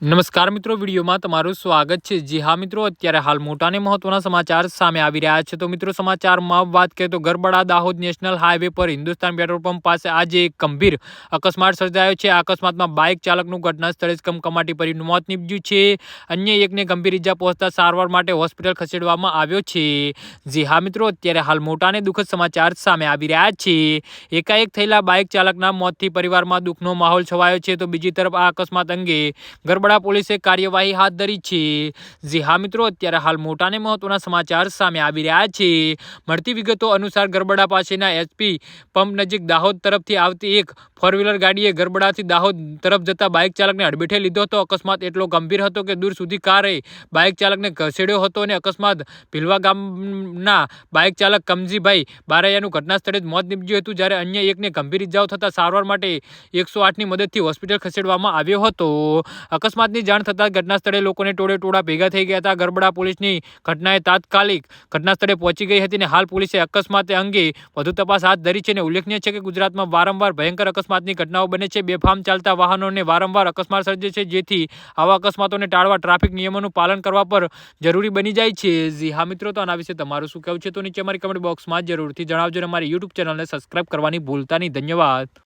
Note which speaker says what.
Speaker 1: નમસ્કાર મિત્રો, વિડીયોમાં તમારું સ્વાગત છે. જી હા મિત્રો, અત્યારે હાલ મોટા અને મહત્વના સમાચાર સામે આવી રહ્યા છે. તો મિત્રો, સમાચારમાં વાત કરીએ તો ગરબડા દાહોદ નેશનલ હાઈવે પર હિન્દુસ્તાન પેટ્રોલ પંપ પાસે આજે એક ગંભીર અકસ્માત સર્જાયો છે. આ અકસ્માતમાં બાઇક ચાલકનું ઘટના સ્થળે જ કમકમાટી પરી મોત નીપજ્યું છે. અન્ય એકને ગંભીર ઇજા પહોંચતા સારવાર માટે હોસ્પિટલ ખસેડવામાં આવ્યો છે. જી હા મિત્રો, અત્યારે હાલ મોટા અને દુઃખદ સમાચાર સામે આવી રહ્યા છે. એકાએક થયેલા બાઇક ચાલકના મોતથી પરિવારમાં દુઃખનો માહોલ છવાયો છે. તો બીજી તરફ આ અકસ્માત અંગે ગરબડા પોલીસે કાર્યવાહી હાથ ધરી છે. જે હા મિત્રો, અત્યારે હાલ મોટા અને મહત્વના સમાચાર સામે આવી રહ્યા છે. મળતી વિગતો અનુસાર ગરબડા પાસેના એચપી પંપ નજીક દાહોદ તરફથી આવતી એક ફોર વ્હીલર ગાડીએ ગરબડાથી દાહોદ તરફ જતા બાઇક ચાલકને અડબેઠે લીધો હતો. અકસ્માત એટલો ગંભીર હતો કે દૂર સુધી કારે બાઇક ચાલકને ઘસેડ્યો હતો અને અકસ્માત ભીલવા ગામના બાઇક ચાલક કમજીભાઈ બારૈયાનું ઘટના સ્થળે જ મોત નીપજ્યું હતું, જ્યારે અન્ય એકને ગંભીર ઇજાઓ થતાં સારવાર માટે એકસો આઠની મદદથી હોસ્પિટલ ખસેડવામાં આવ્યો હતો. અકસ્માતની જાણ થતાં ઘટના સ્થળે લોકોને ટોળે ટોળા ભેગા થઈ ગયા હતા. ગરબડા પોલીસની ઘટનાએ તાત્કાલિક ઘટના સ્થળે પહોંચી ગઈ હતી અને હાલ પોલીસે અકસ્માત અંગે વધુ તપાસ હાથ ધરી છે અને ઉલ્લેખનીય છે કે ગુજરાતમાં વારંવાર ભયંકર અકસ્માતની ઘટનાઓ બને છે. બેફામ ચાલતા વાહનોને વારંવાર અકસ્માત સર્જે છે, જેથી આવા અકસ્માતોને ટાળવા ટ્રાફિક નિયમોનું પાલન કરવા પર જરૂરી બની જાય છે. જી હા, મિત્રો, તો આના વિશે તમારું શું કહેવું છે? તો નીચે અમારી કમેન્ટ બોક્સમાં જરૂરથી જણાવજો અને અમારી યુટ્યુબ ચેનલને સબસ્ક્રાઇબ કરવાની ભૂલતા નહીં. ધન્યવાદ.